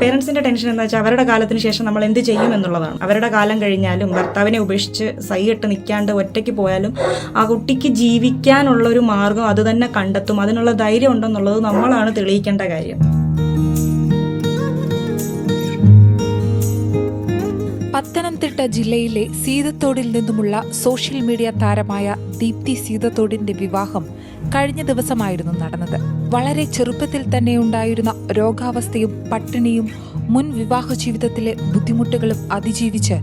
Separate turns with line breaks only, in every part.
പേരൻസിന്റെ tension എന്താ വെച്ചാൽ അവരുടെ കാലത്തിന് ശേഷം നമ്മൾ എന്ത് ചെയ്യും എന്നുള്ളതാണ്. അവരുടെ കാലം കഴിഞ്ഞാലും ഭർത്താവിനെ ഉപേക്ഷിച്ച് സൈയിട്ട് നിൽക്കാണ്ട് ഒറ്റയ്ക്ക് പോയാലും ആ കുട്ടിക്ക് ജീവിക്കാനുള്ള ഒരു മാർഗം അത് തന്നെ കണ്ടെത്തും. അതിനുള്ള ധൈര്യം ഉണ്ടെന്നുള്ളത് നമ്മളാണ് തെളിയിക്കേണ്ട കാര്യം.
പത്തനംതിട്ട ജില്ലയിലെ സീതത്തോടിൽ നിന്നുമുള്ള സോഷ്യൽ മീഡിയ താരമായ ദീപ്തി സീതത്തോടിന്റെ വിവാഹം കഴിഞ്ഞ ദിവസമായിരുന്നു നടന്നത്. വളരെ ചെറുപ്പത്തിൽ തന്നെ ഉണ്ടായിരുന്ന രോഗാവസ്ഥയും പട്ടിണിയും മുൻ വിവാഹ ജീവിതത്തിലെ ബുദ്ധിമുട്ടുകളും അതിജീവിച്ച്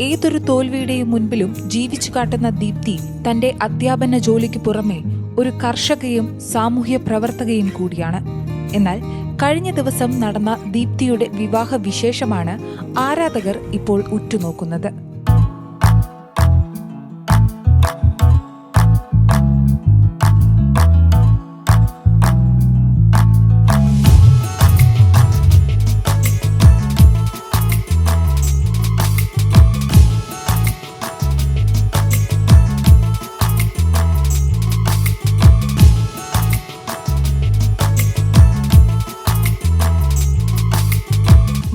ഏതൊരു തോൽവിയുടെയും മുൻപിലും ജീവിച്ചു കാട്ടുന്ന ദീപ്തി തന്റെ അധ്യാപന ജോലിക്ക് പുറമെ ഒരു കർഷകയും സാമൂഹ്യ പ്രവർത്തകയും കൂടിയാണ്. എന്നാൽ കഴിഞ്ഞ ദിവസം നടന്ന ദീപ്തിയുടെ വിവാഹ വിശേഷമാണ് ആരാധകർ ഇപ്പോൾ ഉറ്റുനോക്കുന്നത്.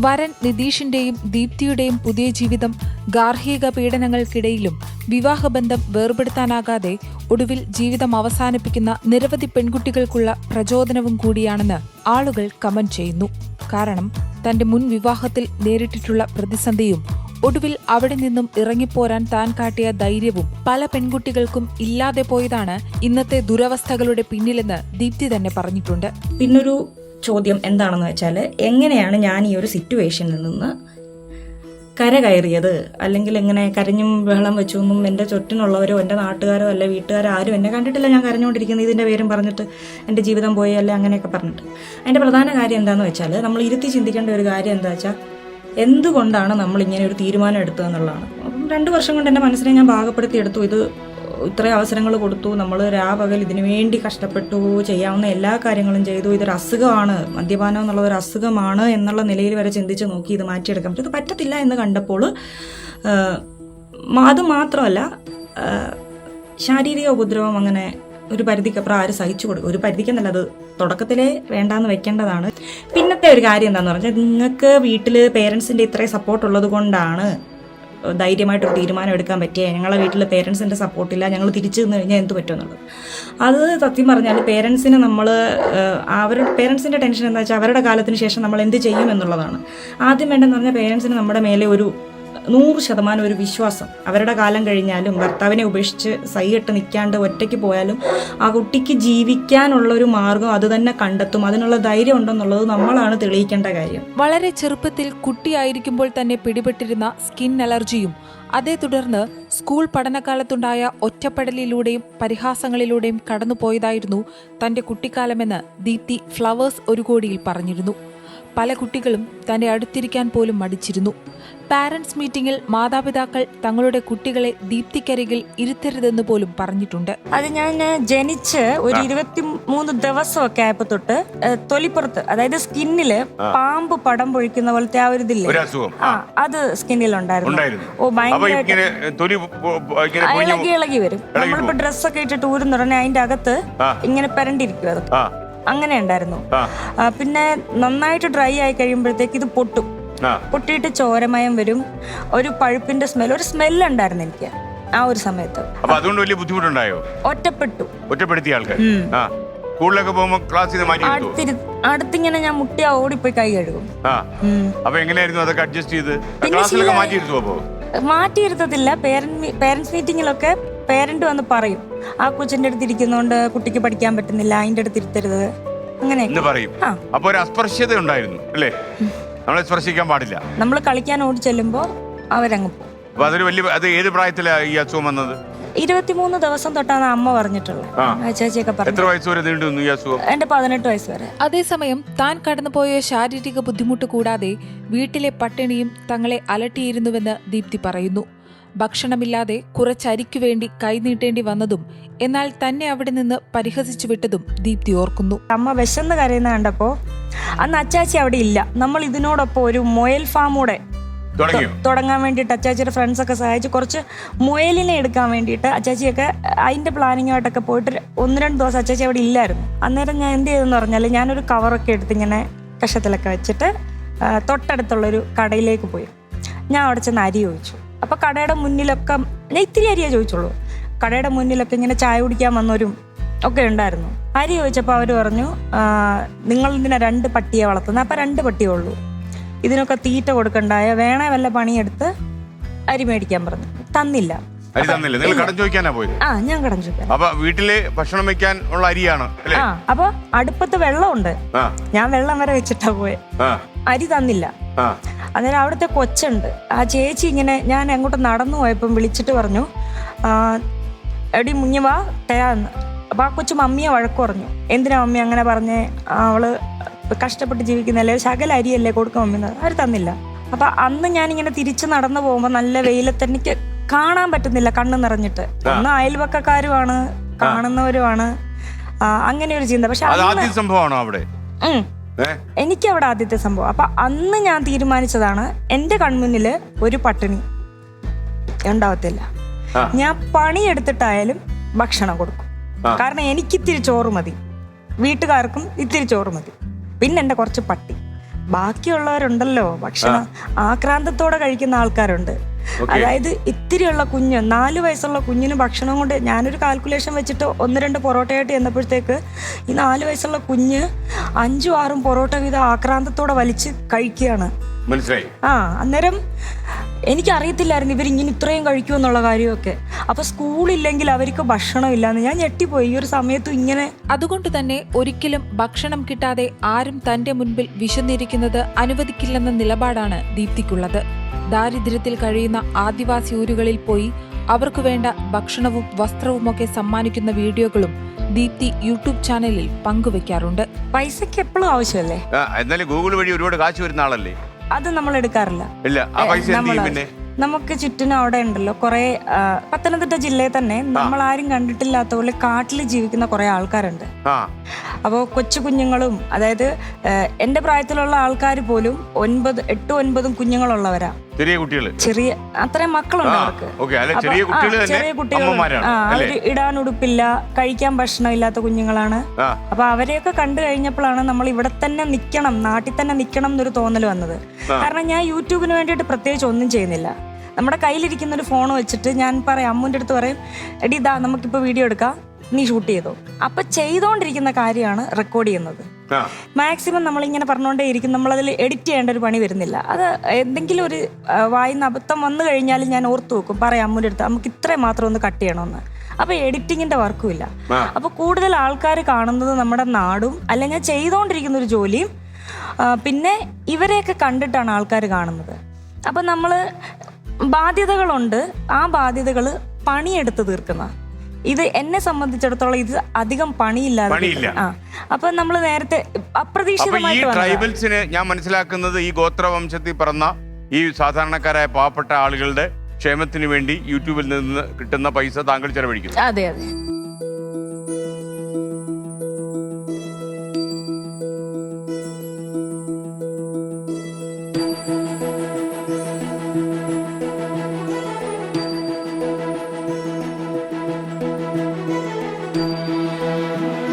വരൻ നിതീഷിന്റെയും ദീപ്തിയുടെയും പുതിയ ജീവിതം ഗാർഹിക പീഡനങ്ങൾക്കിടയിലും വിവാഹബന്ധം വേർപെടുത്താനാകാതെ ഒടുവിൽ ജീവിതം അവസാനിപ്പിക്കുന്ന നിരവധി പെൺകുട്ടികൾക്കുള്ള പ്രചോദനവും കൂടിയാണെന്ന് ആളുകൾ കമന്റ് ചെയ്യുന്നു. കാരണം തന്റെ മുൻ വിവാഹത്തിൽ നേരിട്ടിട്ടുള്ള പ്രതിസന്ധിയും ഒടുവിൽ അവിടെ നിന്നും ഇറങ്ങിപ്പോരാൻ താൻ കാട്ടിയ ധൈര്യവും പല പെൺകുട്ടികൾക്കും ഇല്ലാതെ പോയതാണ് ഇന്നത്തെ ദുരവസ്ഥകളുടെ പിന്നിലെന്ന് ദീപ്തി തന്നെ പറഞ്ഞിട്ടുണ്ട്.
പിന്നൊരു ചോദ്യം എന്താണെന്ന് വെച്ചാൽ എങ്ങനെയാണ് ഞാൻ ഈ ഒരു സിറ്റുവേഷനിൽ നിന്ന് കര കയറിയത് അല്ലെങ്കിൽ എങ്ങനെ കരഞ്ഞും ബഹളം വെച്ചൊന്നും എന്റെ ചുറ്റിനുള്ളവരോ എന്റെ നാട്ടുകാരോ അല്ലെ വീട്ടുകാരോ ആരും എന്നെ കണ്ടിട്ടില്ല ഞാൻ കരഞ്ഞുകൊണ്ടിരിക്കുന്നത് ഇതിന്റെ പേരും പറഞ്ഞിട്ട് എന്റെ ജീവിതം പോയി അല്ലെ അങ്ങനെയൊക്കെ പറഞ്ഞിട്ട്. അതിന്റെ പ്രധാന കാര്യം എന്താണെന്ന് വെച്ചാൽ നമ്മൾ ഇരുത്തി ചിന്തിക്കേണ്ട ഒരു കാര്യം എന്താ വെച്ചാൽ എന്തുകൊണ്ടാണ് നമ്മൾ ഇങ്ങനെ ഒരു തീരുമാനം എടുത്തതെന്നുള്ളതാണ്. രണ്ട് വർഷം കൊണ്ട് എന്റെ മനസ്സിനെ ഞാൻ ഭാഗപ്പെടുത്തി എടുത്തു ഇത് ഇത്രയും അവസരങ്ങൾ കൊടുത്തു. നമ്മൾ രാപകൽ ഇതിനു വേണ്ടി കഷ്ടപ്പെട്ടു ചെയ്യാവുന്ന എല്ലാ കാര്യങ്ങളും ചെയ്തു. ഇതൊരു അസുഖമാണ്. മദ്യപാനം എന്നുള്ളത് ഒരു അസുഖമാണ് എന്നുള്ള നിലയിൽ വരെ ചിന്തിച്ച് നോക്കി ഇത് മാറ്റിയെടുക്കാൻ പറ്റും. ഇത് പറ്റത്തില്ല എന്ന് കണ്ടപ്പോൾ അത് മാത്രമല്ല ശാരീരിക ഉപദ്രവം അങ്ങനെ ഒരു പരിധിക്കപ്പുറം ആരും സഹിച്ചു കൊടുക്കും. ഒരു പരിധിക്കെന്നല്ല അത് തുടക്കത്തിലേ വേണ്ടാന്ന് വെക്കേണ്ടതാണ്. പിന്നത്തെ ഒരു കാര്യം എന്താണെന്ന് പറഞ്ഞാൽ നിങ്ങൾക്ക് വീട്ടിൽ പേരൻസിന്റെ ഇത്രയും സപ്പോർട്ട് ഉള്ളത് കൊണ്ടാണ് ധൈര്യമായിട്ടൊരു തീരുമാനം എടുക്കാൻ പറ്റിയ ഞങ്ങളെ വീട്ടിൽ പേരൻസിന്റെ സപ്പോർട്ടില്ല ഞങ്ങൾ തിരിച്ചു നിന്ന് കഴിഞ്ഞാൽ എന്ത് പറ്റുമെന്നുള്ളത് അത് സത്യം പറഞ്ഞാൽ പേരൻസിനെ നമ്മൾ അവരുടെ പേരൻസിന്റെ ടെൻഷൻ എന്താ വെച്ചാൽ അവരുടെ കാലത്തിന് ശേഷം നമ്മൾ എന്ത് ചെയ്യും എന്നുള്ളതാണ്. ആദ്യം വേണ്ടെന്ന് പറഞ്ഞാൽ പേരൻസിന് നമ്മുടെ മേലെ ഒരു നൂറ് ശതമാനം ഒരു വിശ്വാസം. അവരുടെ കാലം കഴിഞ്ഞാലും ഭർത്താവിനെ ഉപേക്ഷിച്ച് സൈയിട്ട് നിൽക്കാണ്ട് ഒറ്റയ്ക്ക് പോയാലും ആ കുട്ടിക്ക് ജീവിക്കാനുള്ള ഒരു മാർഗം അത് തന്നെ കണ്ടെത്തും. അതിനുള്ള ധൈര്യം ഉണ്ടെന്നുള്ളത് നമ്മളാണ് തെളിയിക്കേണ്ട കാര്യം.
വളരെ ചെറുപ്പത്തിൽ കുട്ടിയായിരിക്കുമ്പോൾ തന്നെ പിടിപെട്ടിരുന്ന സ്കിൻ അലർജിയും അതേ തുടർന്ന് സ്കൂൾ പഠനകാലത്തുണ്ടായ ഒറ്റപ്പെടലിലൂടെയും പരിഹാസങ്ങളിലൂടെയും കടന്നുപോയതായിരുന്നു തന്റെ കുട്ടിക്കാലമെന്ന് ദീപ്തി ഫ്ലവേഴ്സ് ഒരു കോടിയിൽ പറഞ്ഞിരുന്നു. പല കുട്ടികളും തന്റെ അടുത്തിരിക്കാൻ പോലും മടിച്ചിരുന്നു. പാരന്റ്സ് മീറ്റിംഗിൽ മാതാപിതാക്കൾ തങ്ങളുടെ കുട്ടികളെ ദീപ്തിക്കരികിൽ ഇരുത്തരുതെന്ന് പോലും പറഞ്ഞിട്ടുണ്ട്.
അത് ഞാൻ ജനിച്ച് ഒരു ഇരുപത്തി മൂന്ന് ദിവസമൊക്കെ ആയപ്പോ തൊട്ട് തൊലിപ്പുറത്ത് അതായത് സ്കിന്നിൽ പാമ്പ് പടം പൊഴിക്കുന്ന പോലത്തെ ആ ഒരു ഇതില്ലേ? ആ അത് സ്കിന്നിൽ ഉണ്ടായിരുന്നു. ഇളകി ഇളകി വരും. നമ്മളിപ്പോ ഡ്രസ്സൊക്കെ ഇട്ടിട്ട് ഊരുന്നുടനെ അതിന്റെ അകത്ത് ഇങ്ങനെ പെരണ്ടിരിക്കും അത്.
ആ.
അങ്ങനെ ഉണ്ടായിരുന്നു. പിന്നെ നന്നായിട്ട് ഡ്രൈ ആയി കഴിയുമ്പോഴത്തേക്ക് ഇത് പൊട്ടും. പൊട്ടിയിട്ട് ചോരമയം വരും. ഒരു പഴുപ്പിന്റെ സ്മെൽ ഒരു സ്മെൽ ഉണ്ടായിരുന്നു എനിക്ക് ആ ഒരു സമയത്ത്.
അപ്പൊ അതുകൊണ്ട് വലിയ ബുദ്ധിമുട്ടുണ്ടായോ?
ഒറ്റപ്പെട്ടു.
ഒറ്റപ്പെടുത്തിയ ആൾക്കാർ. ആ. സ്കൂളിലൊക്കെ പോകുമ്പോ ക്ലാസ് മാറ്റി
അടുത്തിങ്ങനെ ഞാൻ മുട്ടിയാ ഓടിപ്പോയി കൈ കഴുകും.
അപ്പൊ എങ്ങനെയായിരുന്നു അതൊക്കെ അഡ്ജസ്റ്റ് ചെയ്ത്? ക്ലാസ്സിലൊക്കെ
ശീലമായി.
മാറ്റി എടുത്തു അപ്പോ?
മാറ്റിയിരുത്തത്തില്ല. പേരന്റ് പേരൻസ് മീറ്റിങ്ങിലൊക്കെ പേരന്റ് വന്ന് പറയും ആ കൊച്ചിന്റെ അടുത്ത് ഇരിക്കുന്നോണ്ട് കുട്ടിക്ക് പഠിക്കാൻ പറ്റുന്നില്ല അതിന്റെ അടുത്ത് ഇരുത്തരുത്. അങ്ങനെ
എന്ന് പറയും.
ആ.
അപ്പൊ ഒരു അസ്പർശ്യത ഉണ്ടായിരുന്നു അല്ലേ? നമ്മളെ സ്പർശിക്കാൻ പാടില്ല.
നമ്മൾ കളിക്കാൻ ഓടി ചെല്ലുമ്പോ അവരങ്ങ് പോകും.
അപ്പൊ അതൊരു വലിയ അത് ഏത് പ്രായത്തിലാ ഈ അസുഖം വന്നത്?
ഇരുപത്തിമൂന്ന് ദിവസം തൊട്ടാണ് അമ്മ പറഞ്ഞിട്ടുള്ളത്.
ആ.
ആ ചേച്ചിയൊക്കെ പറഞ്ഞു
എത്ര വയസ്സ് വരെ നീണ്ടു നിന്നു ഈ അസുഖം?
പതിനെട്ട് വയസ്സ് വരെ.
അതേസമയം താൻ കടന്നുപോയ ശാരീരിക ബുദ്ധിമുട്ട് കൂടാതെ വീട്ടിലെ പട്ടിണിയും തങ്ങളെ അലട്ടിയിരുന്നുവെന്ന് ദീപ്തി പറയുന്നു. ഭക്ഷണമില്ലാതെ കുറച്ചരിക്കു വേണ്ടി കൈനീട്ടേണ്ടി വന്നതും എന്നാൽ തന്നെ അവിടെ നിന്ന് പരിഹസിച്ചു വിട്ടതും ദീപ്തി ഓർക്കുന്നു.
അമ്മ വിശന്ന് കരയുന്ന കണ്ടപ്പോ അന്ന് അച്ചാച്ചി അവിടെ ഇല്ല. നമ്മൾ ഇതിനോടൊപ്പം ഒരു മൊയൽ ഫാം കൂടെ തുടങ്ങാൻ വേണ്ടിയിട്ട് അച്ചാച്ചിയുടെ ഫ്രണ്ട്സ് ഒക്കെ സഹായിച്ച് കുറച്ച് മൊയലിനെ എടുക്കാൻ വേണ്ടിയിട്ട് അച്ചാച്ചിയൊക്കെ അതിന്റെ പ്ലാനിങ്ങായിട്ടൊക്കെ പോയിട്ട് ഒന്ന് രണ്ട് ദിവസം അച്ചാച്ചി അവിടെ ഇല്ലായിരുന്നു. അന്നേരം ഞാൻ എന്ത് ചെയ്തെന്ന് പറഞ്ഞാൽ ഞാനൊരു കവറൊക്കെ എടുത്ത് ഇങ്ങനെ കഷത്തിലൊക്കെ വെച്ചിട്ട് തൊട്ടടുത്തുള്ളൊരു കടയിലേക്ക് പോയി. ഞാൻ അവിടെ ചെന്ന് അരി ചോദിച്ചു. അപ്പോൾ കടയുടെ മുന്നിലൊക്കെ ഞാൻ ഇത്തിരി അരിയേ ചോദിച്ചുള്ളൂ. കടയുടെ മുന്നിലൊക്കെ ഇങ്ങനെ ചായ കുടിക്കാൻ വന്നവരും ഒക്കെ ഉണ്ടായിരുന്നു. അരി ചോദിച്ചപ്പോൾ അവർ പറഞ്ഞു നിങ്ങൾ ഇതിനെ രണ്ട് പട്ടിയെ വളർത്തുന്നത് അപ്പം രണ്ട് പട്ടിയേ ഉള്ളൂ. ഇതിനൊക്കെ തീറ്റ കൊടുക്കണ്ടായ വേണേ വല്ല പണിയെടുത്ത് അരി മേടിക്കാൻ പറഞ്ഞു. തന്നില്ല.
അരി തന്നില്ല. നിങ്ങൾ കടം ചോദിക്കാനാ പോയി
ആ ഞാൻ കടം ചോദിക്കാം
അപ്പൊ വീട്ടിൽ ഭക്ഷണം വെക്കാൻ ഉള്ള അരിയാണ് അല്ലേ?
ആ അപ്പൊ അടുപ്പത്ത് വെള്ളമുണ്ട്. ഞാൻ വെള്ളം വരെ വെച്ചിട്ടാ പോയെ. അരി തന്നില്ല. അന്നേരം അവിടുത്തെ കൊച്ചുണ്ട്. ആ ചേച്ചി ഇങ്ങനെ ഞാൻ അങ്ങോട്ട് നടന്നു പോയപ്പം വിളിച്ചിട്ട് പറഞ്ഞു "ആ, എടി മുങ്ങിവാ തരാന്ന് അപ്പോൾ ആ കൊച്ചു മമ്മിയെ വഴക്ക് പറഞ്ഞു. എന്തിനാ മമ്മി അങ്ങനെ പറഞ്ഞേ? അവൾ അവൾ കഷ്ടപ്പെട്ട് ജീവിക്കുന്നല്ലേ? ശകല അരിയല്ലേ കൊടുക്കും മമ്മി അവർ തന്നില്ല. അപ്പൊ അന്ന് ഞാനിങ്ങനെ തിരിച്ചു നടന്നു പോകുമ്പോൾ നല്ല വെയിലത്ത് എനിക്ക് കാണാൻ പറ്റുന്നില്ല കണ്ണ് നിറഞ്ഞിട്ട്. ഒന്ന് അയൽവക്കക്കാരുമാണ് കാണുന്നവരുമാണ്. അങ്ങനെ ഒരു ചിന്ത. പക്ഷെ അന്ന്
സംഭവമാണോ അവിടെ?
എനിക്ക് അവിടെ ആദ്യത്തെ സംഭവം. അപ്പൊ അന്ന് ഞാൻ തീരുമാനിച്ചതാണ് എന്റെ കൺമുന്നിൽ ഒരു പട്ടിണി ഉണ്ടാവത്തില്ല. ഞാൻ പണിയെടുത്തിട്ടായാലും ഭക്ഷണം കൊടുക്കും. കാരണം എനിക്ക് ഇത്തിരി ചോറ് മതി. വീട്ടുകാർക്കും ഇത്തിരി ചോറ് മതി. പിന്നെ എന്റെ കുറച്ച് പട്ടി. ബാക്കിയുള്ളവരുണ്ടല്ലോ ഭക്ഷണം ആക്രാന്തത്തോടെ കഴിക്കുന്ന ആൾക്കാരുണ്ട്. അതായത് ഇത്തിരിയുള്ള കുഞ്ഞ് നാല് വയസ്സുള്ള കുഞ്ഞിന് ഭക്ഷണം കൊണ്ട് ഞാനൊരു കാൽക്കുലേഷൻ വെച്ചിട്ട് ഒന്ന് രണ്ട് പൊറോട്ടയായിട്ട് ചെന്നപ്പോഴത്തേക്ക് ഈ നാല് വയസ്സുള്ള കുഞ്ഞ് അഞ്ചും ആറും പൊറോട്ട വീതം ആക്രാന്തത്തോടെ വലിച്ച് കഴിക്കുകയാണ്.
മനസ്സിലായി.
ആ അന്നേരം എനിക്കറിയത്തില്ലായിരുന്നു ഇവരിങ്ങനെ ഇത്രയും കഴിക്കുമെന്നുള്ള കാര്യമൊക്കെ. അപ്പൊ സ്കൂളില്ലെങ്കിൽ അവർക്ക് ഭക്ഷണം ഇല്ലാന്ന്. ഞാൻ ഞെട്ടിപ്പോയി. ഈ ഒരു സമയത്തും ഇങ്ങനെ
അതുകൊണ്ട് തന്നെ ഒരിക്കലും ഭക്ഷണം കിട്ടാതെ ആരും തന്റെ മുൻപിൽ വിശന്നിരിക്കുന്നത് അനുവദിക്കില്ലെന്ന നിലപാടാണ് ദീപ്തിക്കുള്ളത്. ദാരിദ്ര്യത്തിൽ കഴിയുന്ന ആദിവാസി ഊരുകളിൽ പോയി അവർക്ക് വേണ്ട ഭക്ഷണവും വസ്ത്രവുമൊക്കെ സമ്മാനിക്കുന്ന വീഡിയോകളും ദീപ്തി യൂട്യൂബ് ചാനലിൽ പങ്കുവെക്കാറുണ്ട്.
പൈസക്ക് എപ്പോഴും ആവശ്യമല്ലേ?
എന്നാലും ഗൂഗിൾ വഴി ഒരുപാട് കാശ് വരുന്ന ആളല്ലേ?
അത് നമ്മൾ എടുക്കാറില്ല.
ഇല്ല ആ പൈസ എന്ത് ചെയ്യും പിന്നെ?
നമുക്ക് ചുറ്റിനും അവിടെ ഉണ്ടല്ലോ. കുറെ പത്തനംതിട്ട ജില്ലയിൽ തന്നെ നമ്മൾ ആരും കണ്ടിട്ടില്ലാത്ത പോലെ കാട്ടിൽ ജീവിക്കുന്ന കുറെ ആൾക്കാരുണ്ട്.
ആ.
അപ്പോൾ കൊച്ചു കുഞ്ഞുങ്ങളും അതായത് എന്റെ എന്റെ പ്രായത്തിലുള്ള ആൾക്കാർ പോലും ഒൻപത് എട്ടും ഒൻപതും കുഞ്ഞുങ്ങളുള്ളവരാ.
ചെറിയ കുട്ടികൾ
ചെറിയ അത്രയും മക്കളുണ്ട്
ആ
അവർക്ക്.
ഓക്കെ. അല്ല ചെറിയ കുട്ടികൾ
ചെറിയ അവർ ഇടാൻ ഉടുപ്പില്ല കഴിക്കാൻ ഭക്ഷണം ഇല്ലാത്ത കുഞ്ഞുങ്ങളാണ്. അപ്പൊ അവരെയൊക്കെ കണ്ടു കഴിഞ്ഞപ്പോഴാണ് നമ്മൾ ഇവിടെ തന്നെ നിൽക്കണം നാട്ടിൽ തന്നെ നിൽക്കണം എന്നൊരു തോന്നൽ വന്നത്. കാരണം ഞാൻ യൂട്യൂബിന് വേണ്ടിയിട്ട് പ്രത്യേകിച്ച് ഒന്നും ചെയ്യുന്നില്ല. നമ്മുടെ കയ്യിലിരിക്കുന്ന ഒരു ഫോൺ വെച്ചിട്ട് ഞാൻ പറയാം അമ്മുന്റെ അടുത്ത് പറയും എടി ഇതാ നമുക്കിപ്പോൾ വീഡിയോ എടുക്കാം. നീ ഷൂട്ട് ചെയ്തോ? അപ്പൊ ചെയ്തോണ്ടിരിക്കുന്ന കാര്യമാണ് റെക്കോർഡ് ചെയ്യുന്നത്. മാക്സിമം നമ്മളിങ്ങനെ പറഞ്ഞുകൊണ്ടേ ഇരിക്കും. നമ്മളതിൽ എഡിറ്റ് ചെയ്യേണ്ട ഒരു പണി വരുന്നില്ല. അത് എന്തെങ്കിലും ഒരു വായിന്ന് അബദ്ധം വന്നു കഴിഞ്ഞാൽ ഞാൻ ഓർത്തു വെക്കും. പറയാം അമ്മൂന്റെ അടുത്ത് നമുക്ക് ഇത്രയും മാത്രം ഒന്ന് കട്ട് ചെയ്യണമെന്ന് അപ്പൊ എഡിറ്റിങ്ങിന്റെ വർക്കും ഇല്ല. അപ്പൊ കൂടുതൽ ആൾക്കാർ കാണുന്നത് നമ്മുടെ നാടും അല്ലെങ്കിൽ ചെയ്തുകൊണ്ടിരിക്കുന്ന ഒരു ജോലിയും പിന്നെ ഇവരെയൊക്കെ കണ്ടിട്ടാണ് ആൾക്കാർ കാണുന്നത്. അപ്പം നമ്മൾ ബാധ്യതകളുണ്ട്. ആ ബാധ്യതകൾ പണിയെടുത്ത് തീർക്കുന്ന. ഇത് എന്നെ സംബന്ധിച്ചിടത്തോളം ഇത് അധികം പണിയില്ലാതെ
പണിയില്ല.
ആ അപ്പൊ നമ്മൾ നേരത്തെ
അപ്പൊ ഈ
അപ്രതീക്ഷിതമായിട്ട് വന്നതാ.
ട്രൈബൽസിന് ഞാൻ മനസ്സിലാക്കുന്നത് ഈ ഗോത്രവംശത്തിൽ പിറന്ന ഈ സാധാരണക്കാരായ പാവപ്പെട്ട ആളുകളുടെ ക്ഷേമത്തിന് വേണ്ടി യൂട്യൂബിൽ നിന്ന് കിട്ടുന്ന പൈസ താങ്കൾ ചെലവഴിക്കുന്നു
അതെ അതെ Thank you.